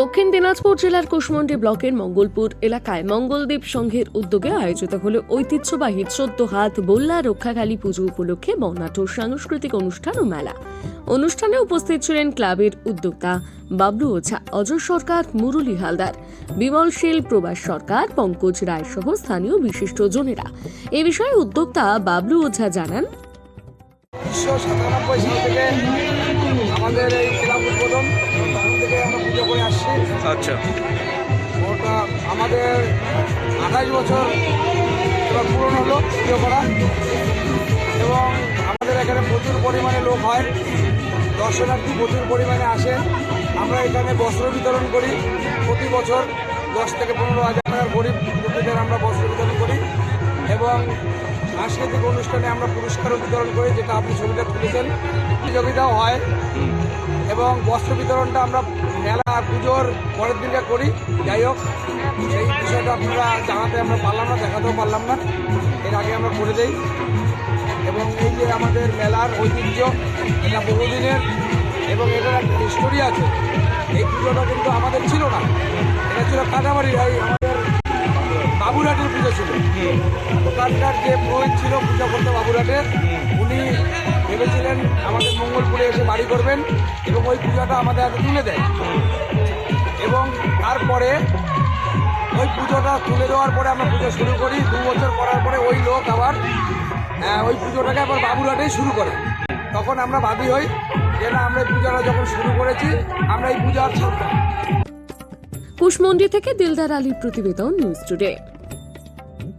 দক্ষিণ দিনাজপুর জেলার কুশমন্ডি ব্লকের মঙ্গলপুর এলাকায় মঙ্গলদ্বীপ সংঘের উদ্যোগে আয়োজিত হল ঐতিহ্যবাহী চোদ্দ হাত বল্লা রক্ষাকালী পুজো উপলক্ষে বর্ণাঢ্য সাংস্কৃতিক অনুষ্ঠান ও মেলা। অনুষ্ঠানে উপস্থিত ছিলেন ক্লাবের উদ্যোক্তা বাবলু ওঝা, অজয় সরকার, মুরলী হালদার, বিমল শীল প্রবাস সরকার, পঙ্কজ রায় সহ স্থানীয় বিশিষ্ট জনেরা। এ বিষয়ে উদ্যোক্তা বাবলু ওঝা জানান করে আসছি। আচ্ছা। ওটা আমাদের আঠাশ বছর এবার পূরণ হলো পুজো করা। এবং আমাদের এখানে প্রচুর পরিমাণে লোক হয়। দর্শনার্থী প্রচুর পরিমাণে আসে। আমরা এখানে বস্ত্র বিতরণ করি। প্রতি বছর দশ থেকে পনেরো হাজার টাকার গরিব দুঃখীদের আমরা বস্ত্র বিতরণ করি। এবং সাংস্কৃতিক অনুষ্ঠানে আমরা পুরস্কারও বিতরণ করি যেটা আপনি ছবিটা তুলেছেন। প্রতিযোগিতাও হয়। এবং বস্ত্র বিতরণটা আমরা মেলা পুজোর পরের দিনটা করি। যাই হোক, সেই বিষয়টা আপনারা জানাতে আমরা পারলাম না, দেখাতেও পারলাম না। এর আগে আমরা করে দেই। এবং এই যে আমাদের মেলার ঐতিহ্য, এটা বহুদিনের এবং এটার একটা হিস্টোরি আছে। এই পুজোটা কিন্তু আমাদের ছিল না। এটা ছিল কাটাবাড়ির এই আমাদের বাবুরহাটের পুজো ছিল। ওখানকার যে পুরোহিত ছিল পূজা করতে বাবুরহাটে, উনি ভেবেছিলেন আমাদের মঙ্গলপুরে এসে বাড়ি করবেন এবং ওই পূজাটা আমাদের হাতে তুলে দেয় এবং তারপরে ওই পুজোটা তুলে দেওয়ার পরে আমরা পুজো শুরু করি। দু বছর করার পরে ওই লোক আবার আহ, ওই পুজোটাকে আবার বাবুরহাটেই শুরু করে। তখন আমরা ভাবি হই যে না আমরা এই পূজাটা যখন শুরু করেছি আমরা এই পূজা আর ছাড়তাম কুশমন্ডি থেকে দিলদার আলীর প্রতিবেদন নিউজ টুডে।